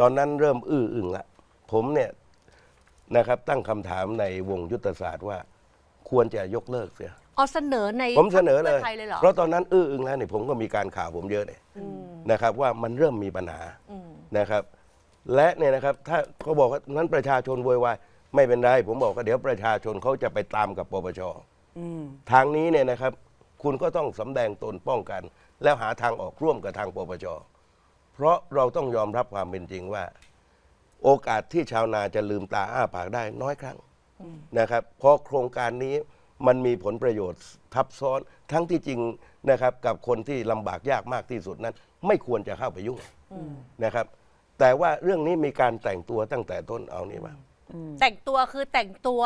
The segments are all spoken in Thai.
ตอนนั้นเริ่มอื้ออึงละผมเนี่ยนะครับตั้งคำถามในวงยุทธศาสตร์ว่า ควรจะยกเลิกเสีย เอาเสนอในผมเสนอเลยพรรคพื่ไทยเลยเหรอเพราะตอนนั้นอื้ออึงแล้วเนี่ยผมก็มีการข่าวผมเยอะเนี่ยนะครับว่ามันเริ่มมีปัญหานะครับและเนี่ยนะครับถ้าเขาบอกว่านั้นประชาชนโวยวายไม่เป็นไรผมบอกว่าเดี๋ยวประชาชนเขาจะไปตามกับปปชทางนี้เนี่ยนะครับ คุณก็ต้องสำแดงตนป้องกัน แล้วหาทางออกร่วมกับทางปปชเพ ราะเราต้องยอมรับความเป็นจริงว่า โอกาสที่ชาวนาจะลืมตาอ้าปากได้น้อยครั้งนะครับเพราะโครงการนี้มันมีผลประโยชน์ทับซ้อนทั้งที่จริงนะครับ กับคนที่ลำบากยากมากที่สุดนั้น ไม่ควรจะเข้าไปยุ่งนะครับ แต่ว่าเรื่องนี้มีการแต่งตัวตั้งแต่ต้นเอานี่มาแต่งตัวคือแต่งตัว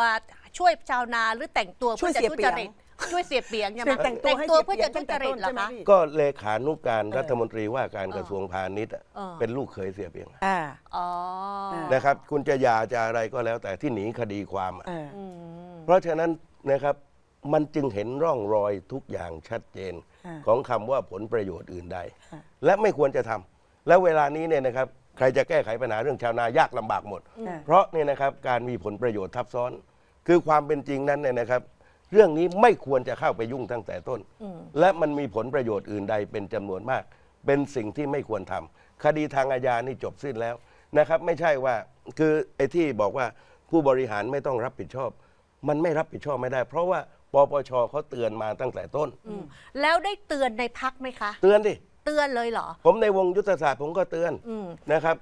ช่วยชาวนาหรือแต่งตัวช่วยเพื่อจะเสียทุเปรีจยบ ริตช่วยเสียเปรียงใช่ไหมแต่งตัวให้ตัวเสียเพื่อเปรียจะบทุตั้งจแต่ริต้ตนเหรอใช่ไหมคะพี่ก็เลขานุการรัฐมนตรีว่าการกระทรวงพาณิชย์อะเออ เป็นลูกเขยเสียเปียงอ่า อ๋อนะครับ คุณจะหย่าจะอะไรก็แล้วแต่ที่หนีคดีความอะ เออเพราะฉะนั้นนะครับมันจึงเห็นร่องรอยทุกอย่างชัดเจนอ่าของคำว่าผลประโยชน์อื่นใด อ่า และไม่ควรจะทำแล้วเวลานี้เนี่ยนะครับใครจะแก้ไขปัญหาเรื่องชาวนายากลำบากหมดอ่าเพราะเนี่ยนะครับการมีผลประโยชน์ทับซ้อน คือความเป็นจริงนั้นเนี่ยนะครับ เรื่องนี้ไม่ควรจะเข้าไปยุ่งตั้งแต่ต้น และมันมีผลประโยชน์อื่นใดเป็นจำนวนมาก เป็นสิ่งที่ไม่ควรทำคดีทางอาญานี่จบสิ้นแล้วนะครับ ไม่ใช่ว่าคือไอ้ที่บอกว่าผู้บริหารไม่ต้องรับผิดชอบ มันไม่รับผิดชอบไม่ได้ เพราะว่าปปชเขาเตือนมาตั้งแต่ต้น แล้วได้เตือนในพักไหมคะ เตือนดิเตือนเลยเหรอ ผมในวงยุทธศาสตร์ผมก็เตือนอืมนะครับ